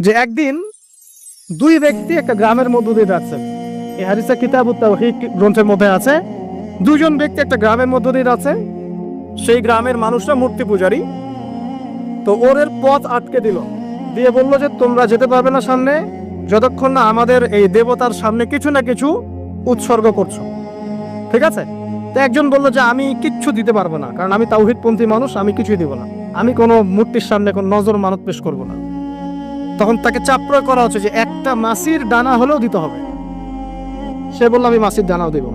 যে একদিন দুই ব্যক্তি একটা গ্রামের মধ্য দিয়ে যাচ্ছেন এই হারিসা কিতাব গ্রন্থের মধ্যে আছে দুজন ব্যক্তি একটা গ্রামের মধ্য দিয়ে যাচ্ছে। সেই গ্রামের মানুষরা মূর্তি পূজারী। তো ওদের পথ আটকে দিল। দিয়ে বলল যে, তোমরা যেতে পারবে না সামনে, যতক্ষণ না আমাদের এই দেবতার সামনে কিছু না কিছু উৎসর্গ করছ। ঠিক আছে? তো একজন বলল যে, আমি কিচ্ছু দিতে পারব না, কারণ আমি তাওহিদপন্থী মানুষ, আমি কিছুই দিব না। আমি কোনো মূর্তির সামনে কোনো নজর মানত পেশ করব না। তখন তাকে চাপ প্রয়োগ করা হচ্ছে যে একটা মাসির ডানা হলেও দিতে হবে। সে বলল, আমি মাসির ডানাও দেব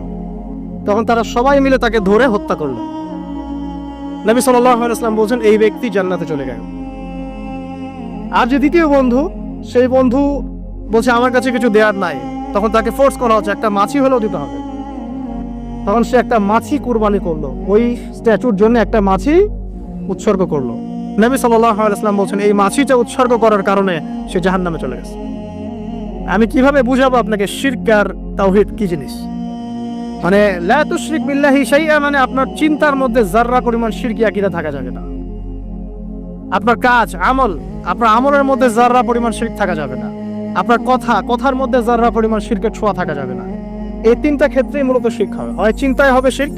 তখন তারা সবাই মিলে তাকে ধরে হত্যা করল। নবী সাল্লাম বলছেন, এই ব্যক্তি জান্নাতে চলে গেল। আর যে দ্বিতীয় বন্ধু, সেই বন্ধু বলছে, আমার কাছে কিছু দেওয়ার নাই। তখন তাকে ফোর্স করা হচ্ছে, একটা মাছি হলেও দিতে হবে। তখন সে একটা মাছি কুরবানি করল। ওই স্ট্যাচুর জন্য একটা মাছি উৎসর্গ করল। নবী সাল্লাম বলছেন, এই মাছিটা উৎসর্গ করার কারণে সে জাহান নামে চলে গেছে। আমি কীভাবে বুঝাবো আপনাকে শিরক আর তাওহিদ কি জিনিস? মানে লা বিল্লাহি শাইআ মানে আপনার চিন্তার মধ্যে জাররা পরিমাণ শিরকি আকীদা থাকা যাবে না। আপনার কাজ, আমল, আপনার আমলের মধ্যে জাররা পরিমাণ শিরক থাকা যাবে না। আপনার কথা, কথার মধ্যে জাররা পরিমাণ শিরকের ছোঁয়া থাকা যাবে না। এই তিনটা ক্ষেত্রেই মূলত শির্ক হবে। হয় চিন্তায় হবে শির্ক,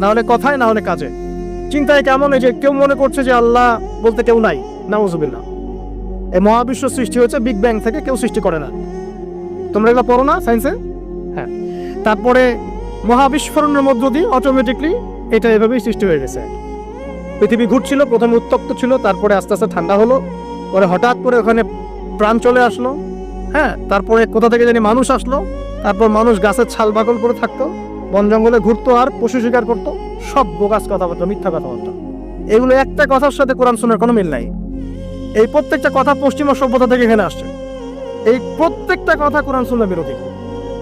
না হলে কথায়, না হলে কাজে। চিন্তায় কেমন যে কেউ মনে করছে যে আল্লাহ বলতে কেউ নাই, নাউজুবিল্লাহ। এই মহাবিশ্ব সৃষ্টি হয়েছে বিগ ব্যাং থেকে কেউ সৃষ্টি করে না। তোমরা এগুলো পড়ো না সায়েন্সে হ্যাঁ। তারপরে মহাবিস্ফোরণের মধ্য দিয়ে অটোমেটিকলি এটা এভাবেই সৃষ্টি হয়ে গেছে। পৃথিবী ঘুরছিল, প্রথমে উত্তপ্ত ছিল, তারপরে আস্তে আস্তে ঠান্ডা হলো, পরে হঠাৎ করে ওখানে প্রাণ চলে আসলো। হ্যাঁ তারপরে কোথা থেকে জানি মানুষ আসলো, তারপর মানুষ গাছের ছাল বাকল করে থাকতো, বন জঙ্গলে ঘুরতো আর পশু শিকার করতো। সব বোগাস কথাবার্তা, মিথ্যা কথাবার্তা। এগুলো একটা কথার সাথে কোরআন শোনার কোনো মিল নাই। এই প্রত্যেকটা কথা পশ্চিমা সভ্যতা থেকে এখানে আসছে। এই প্রত্যেকটা কথা কোরআন শূন্য বিরোধী।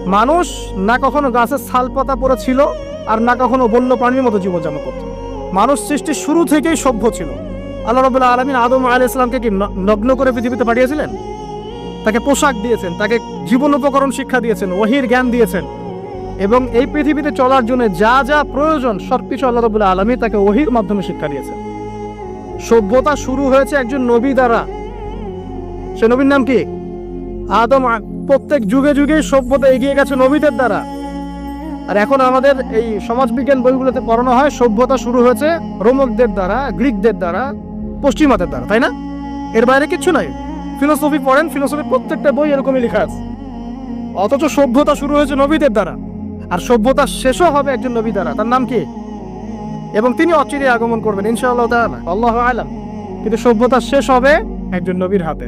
মানুষ না কখনো গাছের ছাল পাতা পরে ছিল আর না কখনো বন্য প্রাণীর মতো জীবনযাপন করত। মানুষ সৃষ্টির শুরু থেকেই সভ্য ছিল। আল্লাহ রবুল্লাহ আলমিন আদম আলী ইসলামকে কি নগ্ন করে পৃথিবীতে পাঠিয়েছিলেন? তাকে পোশাক দিয়েছেন, তাকে জীবন উপকরণ শিক্ষা দিয়েছেন, ওহির জ্ঞান দিয়েছেন। এবং এই পৃথিবীতে চলার জন্য যা যা প্রয়োজন সবকিছু আল্লাহ রবুল্লাহ আলমী তাকে ওহির মাধ্যমে শিক্ষা দিয়েছে সভ্যতা শুরু হয়েছে একজন নবী দ্বারা। সে নবীর নাম কি? আদম প্রত্যেক যুগে যুগে সভ্যতা এগিয়ে গেছে নবীদের দ্বারা। আর এখন আমাদের এই সমাজবিজ্ঞান বইগুলোতে পড়ানো হয়, সভ্যতা শুরু হয়েছে রোমকদের দ্বারা, গ্রিকদের দ্বারা, পশ্চিমাদের দ্বারা, তাই না? এর বাইরে কিচ্ছু নাই। ফিলোসফি পড়েন, ফিলোসফির প্রত্যেকটা বই এরকমই লেখা আছে। অথচ সভ্যতা শুরু হয়েছে নবীদের দ্বারা। আর সভ্যতা শেষও হবে একজন নবী দ্বারা। তার নাম কি? এবং তিনি অচিরে আগমন করবেন, ইনশাআল্লাহ আল্লাহ আলাম। কিন্তু সভ্যতা শেষ হবে একজন নবীর হাতে।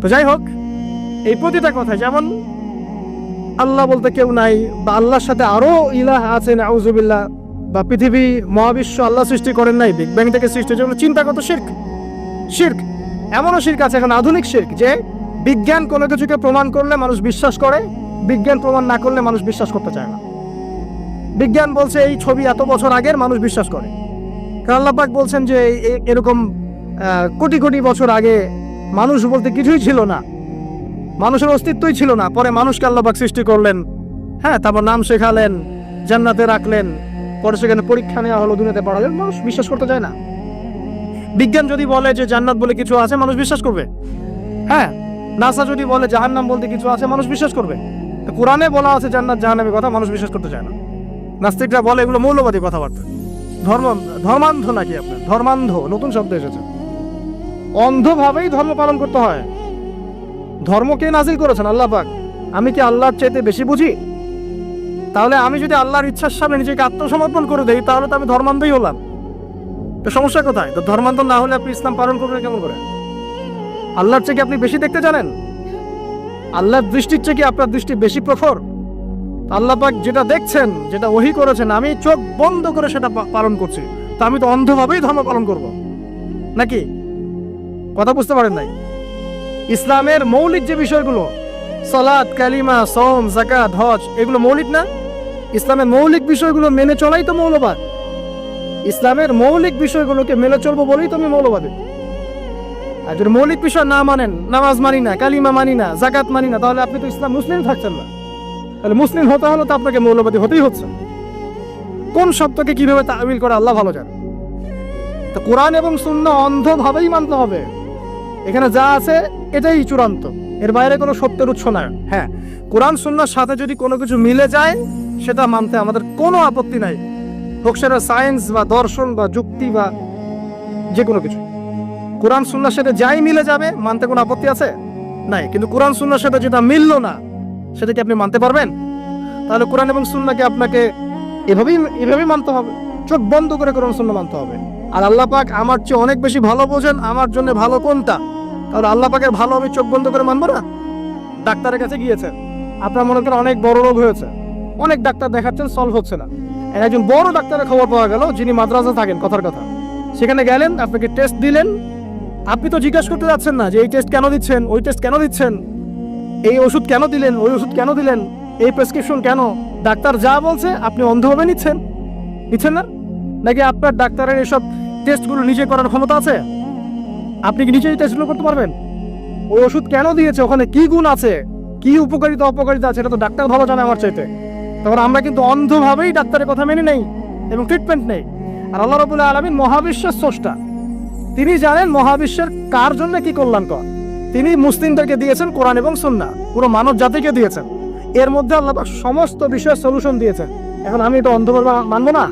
তো যাই হোক, এই প্রতিটা কথা যেমন আল্লাহ বলতে কেউ নাই, বা আল্লাহর সাথে আরও ইলাহ আছেন আউজুবিল্লাহ বা পৃথিবী, মহাবিশ্ব আল্লাহ সৃষ্টি করেন নাই বিগ ব্যাং থেকে সৃষ্টি যেগুলো চিন্তাগত শির্ক। শির্ক, এমনও শির্ক আছে, এখন আধুনিক শির্ক, যে বিজ্ঞান কোনো কিছুকে প্রমাণ করলে মানুষ বিশ্বাস করে বিজ্ঞান প্রমাণ না করলে মানুষ বিশ্বাস করতে চায় না। বিজ্ঞান বলছে এই ছবি এত বছর আগের, মানুষ বিশ্বাস করে। কারণ আল্লাহ পাক বলছেন যে এরকম কোটি কোটি বছর আগে মানুষ বলতে কিছুই ছিল না। মানুষের অস্তিত্বই ছিল না। পরে মানুষকে আল্লাহ পাক সৃষ্টি করলেন। হ্যাঁ তারপর নাম শেখালেন, জান্নাতে রাখলেন। পরে সেখানে পরীক্ষা নেওয়া হলো, দুনিয়াতে পড়ালেন মানুষ বিশ্বাস করতে চায় না। বিজ্ঞান যদি বলে যে জান্নাত বলে কিছু আছে, মানুষ বিশ্বাস করবে। হ্যাঁ নাসা যদি বলে জাহান্নাম বলতে কিছু আছে, মানুষ বিশ্বাস করবে। কোরআনে বলা আছে জান্নাত জাহান্নামের কথা মানুষ বিশ্বাস করতে চায় না। নাস্তিকরা বলে এগুলো মৌলবাদী কথাবার্তা। ধর্ম, ধর্মান্ধ নাকি আপনার? ধর্মান্ধ, নতুন শব্দ এসেছে। অন্ধভাবেই ধর্ম পালন করতে হয়। ধর্ম কে নাজিল করেছেন আল্লাহ পাক? আমি কি আল্লাহর চাইতে বেশি বুঝি? তাহলে আমি যদি আল্লাহর ইচ্ছার সামনে নিজেকে আত্মসমর্পণ করে দেই, তাহলে তো আমি ধর্মান্ধই হলাম। তো সমস্যা কোথায়? তো ধর্মান্ধ না হলে আপনি ইসলাম পালন করবেন কেমন করে? আল্লাহর চেয়ে কি আপনি বেশি দেখতে জানেন? আল্লাহর দৃষ্টির চেয়ে কি আপনার দৃষ্টি বেশি প্রখর? আল্লাহ পাক যেটা দেখছেন, যেটা ওহি করেছেন, আমি চোখ বন্ধ করে সেটা পালন করছি। তা আমি তো অন্ধভাবেই ধর্ম পালন করব। নাকি? কথা বুঝতে পারেন নাই? ইসলামের মৌলিক যে বিষয়গুলো সালাদ কালিমা সোম জাকাত হজ, এগুলো মৌলিক না? ইসলামের মৌলিক বিষয়গুলো মেনে চলাই তো মৌলবাদ। ইসলামের মৌলিক বিষয়গুলোকে মেনে চলবো বলেই তো আমি মৌলবাদী। আর যদি মৌলিক বিষয় না মানেন, নামাজ মানি না, কালিমা মানি না জাকাত মানি না, তাহলে আপনি তো ইসলাম মুসলিম থাকছেন না। তাহলে মুসলিম হতে হলে তো আপনাকে মৌলবাদী হতেই হচ্ছে। কোন শব্দকে কীভাবে তামিল করে আল্লাহ ভালো জানে তো কোরআন এবং শূন্য অন্ধভাবেই মানতে হবে। এখানে যা আছে, এটাই চূড়ান্ত। এর বাইরে কোনো সত্যের উৎস না। হ্যাঁ কোরআন, সুন্নার সাথে যদি কোনো কিছু মিলে যায়, সেটা মানতে আমাদের কোনো আপত্তি নাই। হোক সেটা সায়েন্স বা দর্শন বা যুক্তি বা যে কোনো কিছু। কোরআন সুন্নার সাথে যাই মিলে যাবে, মানতে কোনো আপত্তি আছে? নাই, কিন্তু কোরআন সুন্নার সাথে যেটা মিললো না, সেটা কি আপনি মানতে পারবেন? তাহলে কোরআন এবং সুন্নাকে আপনাকে এভাবেই এভাবেই মানতে হবে। চোখ বন্ধ করে কোরআন সুন্না মানতে হবে। আর আল্লাহ পাক আমার চেয়ে অনেক বেশি ভালো বোঝেন, আমার জন্য ভালো কোনটা? তাহলে আল্লাহ পাকের ভালো আমি চোখ বন্ধ করে মানবো না? ডাক্তারের কাছে গিয়েছেন আপনার মনে করেন অনেক বড় রোগ হয়েছে। অনেক ডাক্তার দেখাচ্ছেন সলভ হচ্ছে না। একজন বড় ডাক্তারের খবর পাওয়া গেল, যিনি মাদ্রাসা থাকেন, কথার কথা। সেখানে গেলেন, আপনাকে টেস্ট দিলেন আপনি তো জিজ্ঞাসা করতে যাচ্ছেন না যে এই টেস্ট কেন দিচ্ছেন? ওই টেস্ট কেন দিচ্ছেন? এই ওষুধ কেন দিলেন? ওই ওষুধ কেন দিলেন? এই প্রেসক্রিপশন কেন? ডাক্তার যা বলছে আপনি অন্ধভাবে নিচ্ছেন। নিচ্ছেন না? নাকি আপনার ডাক্তারের এসব টেস্টগুলো নিজে করার ক্ষমতা আছে? আপনি কি নিজেই টেস্টগুলো করতে পারবেন? ওই ওষুধ কেন দিয়েছে? ওখানে কি গুণ আছে? কি উপকারিতা, অপকারিতা আছে? এটা তো ডাক্তার ভালো জানে আমার চাইতে। তখন আমরা কিন্তু অন্ধভাবেই ডাক্তারের কথা মেনে নেই এবং ট্রিটমেন্ট নেই। আর আল্লাহ রবুল্লাহ আলমিন মহাবিশ্বের স্রষ্টা। তিনি জানেন মহাবিশ্বের কার জন্য কি কল্যাণকর। তিনি মুসলিমদেরকে দিয়েছেন কোরআন এবং সুন্না পুরো মানব জাতিকে দিয়েছেন। এর মধ্যে আল্লাহ সমস্ত বিষয়ের সলিউশন দিয়েছেন। এখন আমি এটা অন্ধভাবে মানবো না?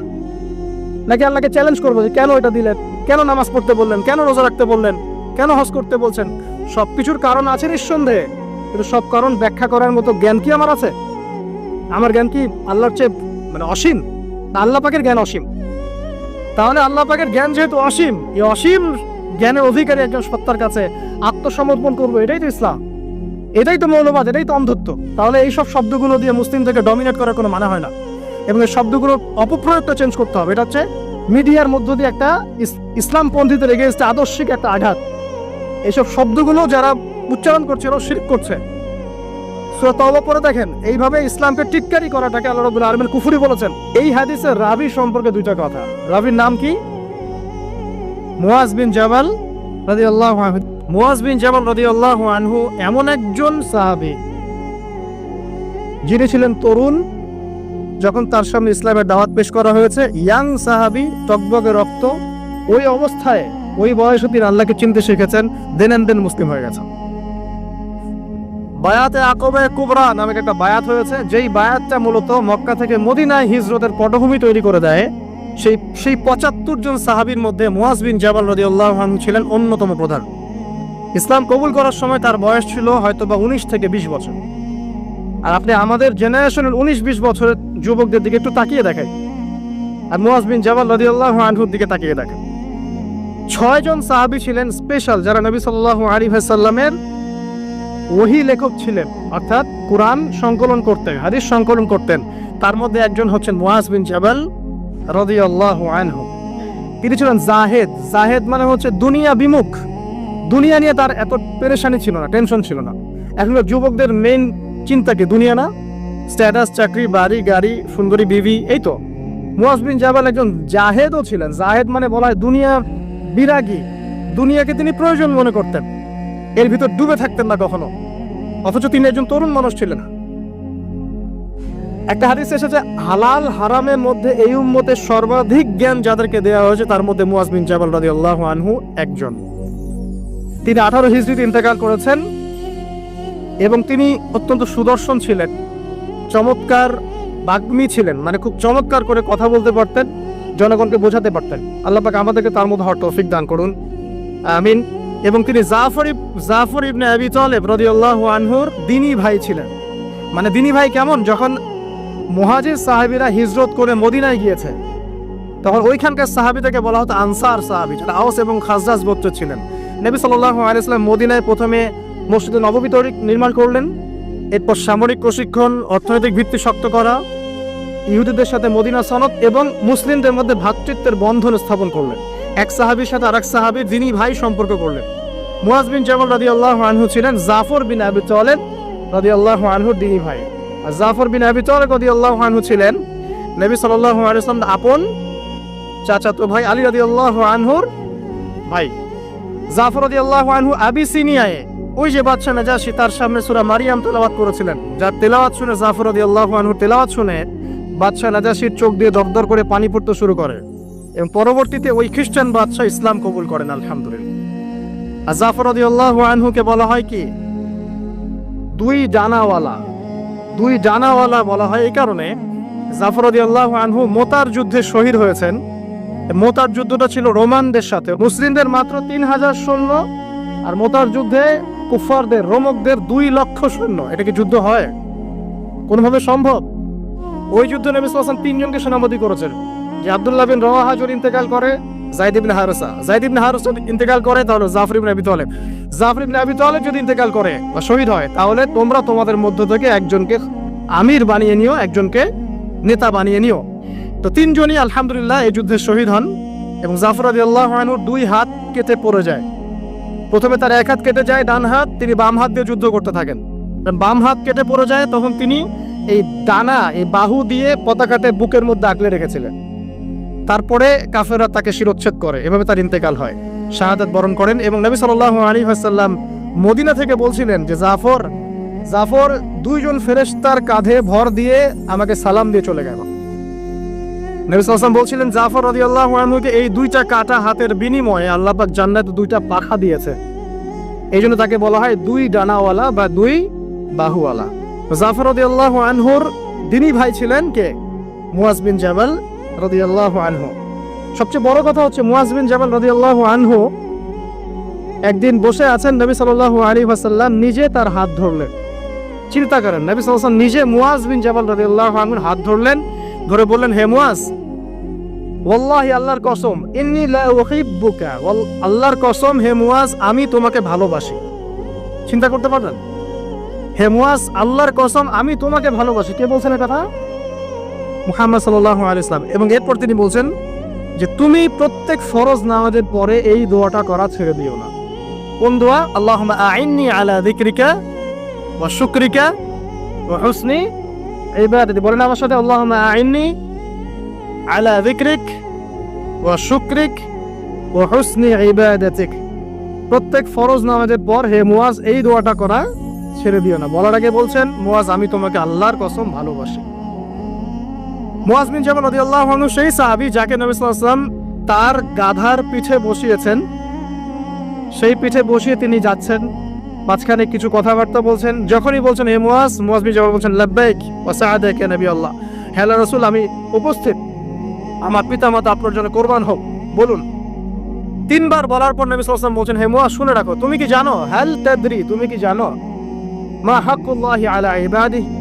নাকি আল্লাহকে চ্যালেঞ্জ করব যে কেন এটা দিলেন? কেন নামাজ পড়তে বললেন? কেন রোজা রাখতে বললেন? কেন হজ করতে বলছেন? সব কিছুর কারণ আছে নিঃসন্দেহে। কিন্তু সব কারণ ব্যাখ্যা করার মতো জ্ঞান কি আমার আছে? আমার জ্ঞান কি আল্লাহর চেয়ে মানে অসীম? আল্লাহ পাকের জ্ঞান অসীম। তাহলে আল্লাহ পাকের জ্ঞান যেহেতু অসীম, এই অসীম জ্ঞানের অধিকারী একজন সত্তার কাছে আত্মসমর্পণ করব, এটাই তো ইসলাম। এটাই তো মৌলবাদ, এটাই তো অন্ধত্ব। তাহলে এই সব শব্দগুলো দিয়ে মুসলিমদেরকে ডমিনেট করার কোনো মানে হয় না। এবং এই শব্দগুলো অপপ্রয়োগটা চেঞ্জ করতে হবে। এটা হচ্ছে মিডিয়ার মধ্য দিয়ে একটা ইস- ইসলামপন্থীদের এগেনস্টে আদর্শিক একটা আঘাত। এইসব শব্দগুলো যারা উচ্চারণ করছে ওরা শিরক করছে। দেখেন, এইভাবে ইসলামকে করাটাকে আল্লাহ কুফরি বলেছেন। এই হাদিসের রাবি সম্পর্কে দুইটা কথা। রাবির নাম কি? বিন আনহু। মুয়াজ বিন জামাল রাদিয়াল্লাহু আনহু এমন একজন সাহাবী, যিনি ছিলেন তরুণ, যখন তার সামনে ইসলামের দাওয়াত পেশ করা হয়েছে, ইয়াং সাহাবী, টকবগে রক্ত, ওই অবস্থায় ওই বয়সে তিনি আল্লাহকে চিনতে শিখেছেন, দেন দেন মুসলিম হয়ে গেছেন। বায়াতে আকবে কুবরা নামে একটা বায়াত হয়েছে। যেই বায়াতটা মূলত মক্কা থেকে মদিনায় হিজরতের পটভূমি তৈরি করে দেয়, সেই সেই পঁচাত্তর জন সাহাবীর মধ্যে মুয়াজ বিন জাবাল রাদিয়াল্লাহু আনহু ছিলেন অন্যতম প্রধান। ইসলাম কবুল করার সময় তার বয়স ছিল হয়তো বা উনিশ থেকে বিশ বছর। আর আপনি আমাদের জেনারেশনের উনিশ বিশ বছরের যুবকদের দিকে একটু তাকিয়ে দেখেন আর মুয়াজ বিন জাবাল রাদিয়াল্লাহু আনহুর দিকে তাকিয়ে দেখেন। ছয়জন সাহাবী ছিলেন স্পেশাল যারা নবী সাল্লাল্লাহু আলাইহি ওয়াসাল্লামের ওহি লেখক ছিলেন, অর্থাৎ কোরআন সংকলন করতেন, হাদিস সংকলন করতেন। তার মধ্যে একজন হচ্ছেন মুয়াজ বিন জাবাল রাদিয়াল্লাহু আনহু। তিনি ছিলেন জাহেদ। জাহেদ মানে হচ্ছে দুনিয়া বিমুখ। দুনিয়া নিয়ে তার এত পেরেশানি ছিল না, টেনশন ছিল না। এখনকার যুবকদের মেইন চিন্তা কি, দুনিয়া না? স্ট্যাটাস চাকরি, বাড়ি, গাড়ি, সুন্দরী, বিবি, এই তো। মুয়াজ বিন জাবাল একজন জাহেদও ছিলেন। জাহেদ মানে বলা হয় দুনিয়া বিরাগী। দুনিয়াকে তিনি প্রয়োজন মনে করতেন। এর ভিতর ডুবে থাকতেন না কখনো। অথচ তিনি একজন তরুণ মানুষ ছিলেন। একটা হাদিস এসেছে, হালাল হারামের মধ্যে এই উম্মতের সর্বাধিক জ্ঞান যাদেরকে দেওয়া হয়েছে, তার মধ্যে মুয়াজ বিন জাবাল রাদিয়াল্লাহু আনহু একজন। তিনি আঠারো হিজরিতে ইন্তেকাল করেছেন এবং তিনি অত্যন্ত সুদর্শন ছিলেন, চমৎকার বাগ্মী ছিলেন মানে খুব চমৎকার করে কথা বলতে পারতেন, জনগণকে বোঝাতে পারতেন। আল্লাহ পাক আমাদেরকে তার মধ্যে হওয়ার তৌফিক দান করুন। আমিন। এবং তিনি জাফর জাফর ইবনে আবি তালেব রাদিয়াল্লাহু আনহুর দিনী ভাই ছিলেন। মানে দিনী ভাই কেমন? যখন মুহাজির সাহাবীরা হিজরত করে মদিনায় গিয়েছে, তখন ওইখানকার সাহাবীদেরকে বলা হতো আনসার সাহাবী, যারা আওস এবং খাজরাজ গোত্র ছিলেন। নবী সাল্লাল্লাহু আলাইহি সাল্লাম মদিনায় প্রথমে মসজিদে নববী তৈরি নির্মাণ করলেন। এরপর সামরিক প্রশিক্ষণ, অর্থনৈতিক ভিত্তি শক্ত করা, ইহুদিদের সাথে মদিনা সনদ এবং মুসলিমদের মধ্যে ভ্রাতৃত্বের বন্ধন স্থাপন করলেন। এক সাহাবীর সাথে আরেক সাহাবীর যিনি ভাই সম্পর্ক করলেন। মুয়াজ বিন জামাল রাজি আল্লাহ আনহু ছিলেন, জাফর বিন আবি তালেব রাদিয়াল্লাহু আনহুর দিনী ভাই। আর জাফর বিন আবি তালেব আল্লাহ আনহু ছিলেন নবী সাল্লাল্লাহু আলাইহি ওয়াসাল্লাম আপন চাচাতো ভাই আলী রাজি আল্লাহ আনহুর ভাই। জাফর রাদিয়াল্লাহু আনহু আবিসিনিয়ায় ওই যে বাদশা নাজাশি তার সামনে সূরা মারিয়াম তেলাওয়াত করেছিলেন। যার তেলাওয়াত শুনে জাফর রাজি আল্লাহ আনহুর তেলাওয়াত শুনে বাদশা নাজাশির চোখ দিয়ে দরদর করে পানি পড়তে শুরু করে। এবং পরবর্তীতে ওই খ্রিস্টান বাদশাহ ইসলাম কবুল করেন, আলহামদুলিল্লাহ। আর জাফর রাদিয়াল্লাহু আনহুকে বলা হয় কি? দুই ডানাওয়ালা। দুই ডানাওয়ালা বলা হয় এই কারণে জাফর রাদিয়াল্লাহু আনহু মোতার যুদ্ধে শহীদ হয়েছেন। মোতার যুদ্ধটা ছিল রোমানদের সাথে। মুসলিমদের মাত্র তিন হাজার সৈন্য আর মোতার যুদ্ধে কুফারদের রোমকদের দুই লক্ষ সৈন্য। এটা কি যুদ্ধ হয়? কোনোভাবে সম্ভব? ওই যুদ্ধে নবী তিনজনকে সেনাপতি করেছেন। যে আব্দুল্লাহ বিন রওয়াহা যদি ইন্তেকাল করে, জাইদ ইবনে হারসা। জাইদ ইবনে হারসা ইন্তেকাল করে, তাহলে জাফর ইবনে আবি তালেব। জাফর ইবনে আবি তালেব যদি ইন্তেকাল করে বা শহীদ হয়, তাহলে তোমরা তোমাদের মধ্য থেকে একজনকে আমির বানিয়ে নিও, একজনকে নেতা বানিয়ে নিও। তো তিনজনই আলহামদুলিল্লাহ এই যুদ্ধে শহীদ হন এবং জাফর রাদিয়াল্লাহু আনহুর দুই হাত কেটে পড়ে যায়। প্রথমে তার এক হাত কেটে যায়, ডান হাত তিনি বাম হাত দিয়ে যুদ্ধ করতে থাকেন। বাম হাত কেটে পড়ে যায়, তখন তিনি এই ডানা, এই বাহু দিয়ে পতাকাতে বুকের মধ্যে আঁকলে রেখেছিলেন। তারপরে কাফেররা তাকে শিরোচ্ছেদ করে। এভাবে তার ইন্তেকাল হয়। শাহাদাত বরণ করেন এবং নবী সাল্লাল্লাহু আলাইহি ওয়াসাল্লাম মদিনা থেকে বলছিলেন যে, জাফর জাফর, দুইজন ফেরেশতার কাঁধে ভর দিয়ে আমাকে সালাম দিয়ে চলে গেল। নবী সাল্লাল্লাহু বলছিলেন, জাফর রাদিয়াল্লাহু আনহুকে এই দুইটা কাটা হাতের বিনিময়ে আল্লাহ পাক জান্নাতে দুইটা পাখা দিয়েছে। এই জন্য তাকে বলা হয় দুই ডানাওয়ালা বা দুই বাহুওয়ালা। জাফর রাদিয়াল্লাহু আনহুর দিনী ভাই ছিলেন কে? মুয়াজ বিন জাবাল রাদিয়াল্লাহু আনহু। সবচেয়ে বড় কথা হচ্ছে মুয়াজ বিন জাবাল রাদিয়াল্লাহু আনহু একদিন বসে আছেন নবী সাল্লাল্লাহু আলাইহি ওয়াসাল্লাম, নিজে তার হাত ধরলেন। চিন্তা করেন, নবী ওয়াসাল্লাম নিজে মুয়াজ বিন জাবাল রাদিয়াল্লাহু আনহুর হাত ধরলেন, ধরে বললেন, হে মুয়াজ, ওয়াল্লাহি আল্লাহর কসম, ইন্নী ওয়াল- আল্লাহর কসম, হে মুয়াজ, আমি তোমাকে ভালোবাসি। চিন্তা করতে পারলেন হে মুয়াজ, আল্লাহর কসম, আমি তোমাকে ভালোবাসি। কে বলছেন কথা? মুহাম্মদ সাল্লাল্লাহু আলাইহি সাল্লাম। এবং এরপর তিনি বলছেন যে, তুমি প্রত্যেক ফরজ নামাজের পরে এই দোয়াটা করা ছেড়ে দিও না। কোন দোয়া? আল্লাহুম্মা আইন্নি আলা যিকরিকা ওয়া শুকরিকা বা হুসনি ইবাদাতি। বলেন আমার সাথে, আল্লাহুম্মা আইন্নি আলা যিকরিক ওয়া শুক্রিক ও হুসনি ইবাদাতিক। প্রত্যেক ফরজ নামাজের পর হে মুয়াজ, এই দোয়াটা করা ছেড়ে দিও না। বলার আগে বলছেন, মুয়াজ, আমি তোমাকে আল্লাহর কসম ভালোবাসি। মুয়াজ বিন জাবাল রাদিয়াল্লাহু আনহু সেই সাহাবী যাকে নবী ওয়াসাল্লাম তার গাধার পিঠে বসিয়েছেন। সেই পিঠে বসিয়ে তিনি যাচ্ছেন। মাঝখানে কিছু কথাবার্তা বলছেন। যখনই বলছেন, হে মুয়াজ মুয়াজ বিন জাবাল বলছেন, লাব্বাইক ওয়া সাআদাক ইয়া নবী আল্লাহ। হ্যাঁ আল্লাহর রাসূল, আমি উপস্থিত। আমার পিতামাতা আপনার জন্য কোরবান হোক। বলুন। তিনবার বলার পর নবী সাল্লাল্লাহু বলছেন, হে মুয়াজ, শুনে রাখো, তুমি কি জানো? হাল তাদরি, তুমি কি জানো? মা হাক্কুল্লাহি আলা ইবাদিহি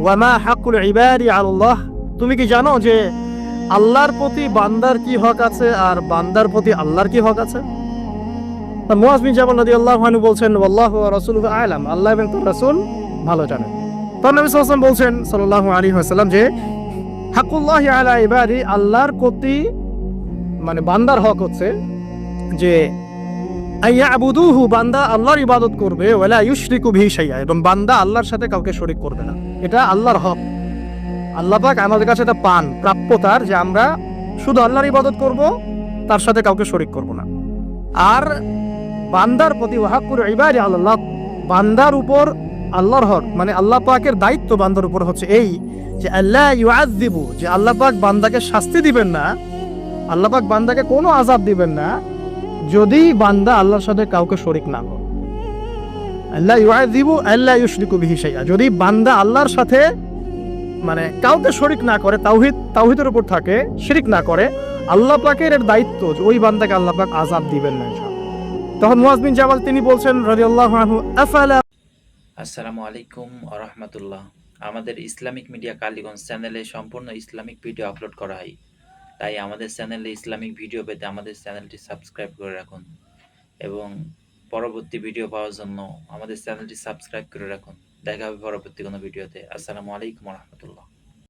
ওয়া মা হাক্কুল ইবাদি আলা আল্লাহ তুমি কি জানো যে আল্লাহর প্রতি বান্দার কি হক আছে আর বান্দার প্রতি আল্লাহর কি হক আছে? তা মুয়াজ বিন জাবাল রাদিয়াল্লাহু বলছেন আল্লাহু ওয়া রাসূলুহু আ'লাম। আল্লাহ এবং তার রাসূল ভালো জানেন। তখন নবী ওয়াসাল্লাম বলছেন, সাল্লাল্লাহু আলাইহি ওয়াসাল্লাম যে, হাকুল্লাহি আলা ইবাদি, আল্লাহর প্রতি মানে বান্দার হক হচ্ছে যে, আইয়াবুদুহু, বান্দা আল্লাহর ইবাদত করবে, ওয়ালা ইউশরিকু বিহি শাইআ। এবং বান্দা আল্লাহর সাথে কাউকে শরীক করবে না। এটা আল্লাহর হক। আল্লাহ পাক আমাদের কাছে এটা পান, প্রাপ্য তার, যে আমরা শুধু আল্লাহর ইবাদত করব, তার সাথে কাউকে শরীক করব না। আর বান্দার প্রতি ওয়াহাকুর ইবাদি আল্লাহ বান্দার উপর আল্লাহর হক মানে আল্লাহ পাকের দায়িত্ব বান্দার উপর হচ্ছে এই যে আল্লাহ ইউআযিবু, যে আল্লাহ পাক বান্দাকে শাস্তি দিবেন না, আল্লাহ পাক বান্দাকে কোনো আযাব দিবেন না, যদি বান্দা আল্লাহর সাথে কাউকে শরিক না করে। আল্লাহ ইউআযিবু আল্লাহ ইউশরিকু বিহি যদি বান্দা আল্লাহর সাথে মানে কাউকে শরিক না করে, তাওহিদ, তাওহিদের উপর থাকে, শিরিক না করে, আল্লাহ পাকের এর দায়িত্ব যে ওই বান্দাকে আল্লাহ পাক আযাব দিবেন না তখন মুয়াজ বিন জাবাল তিনি বলছেন রাদিয়াল্লাহু আনহু, আফালা আসসালামু আলাইকুম রহমতুল্লাহ। আমাদের ইসলামিক মিডিয়া কালীগঞ্জ চ্যানেলে সম্পূর্ণ ইসলামিক ভিডিও আপলোড করা হয়। তাই আমাদের চ্যানেলে ইসলামিক ভিডিও পেতে আমাদের চ্যানেলটি সাবস্ক্রাইব করে রাখুন এবং পরবর্তী ভিডিও পাওয়ার জন্য আমাদের চ্যানেলটি সাবস্ক্রাইব করে রাখুন। দেখা হবে পরবর্তী কোনো ভিডিওতে। আসসালামু আলাইকুম রহমতুল্লাহ।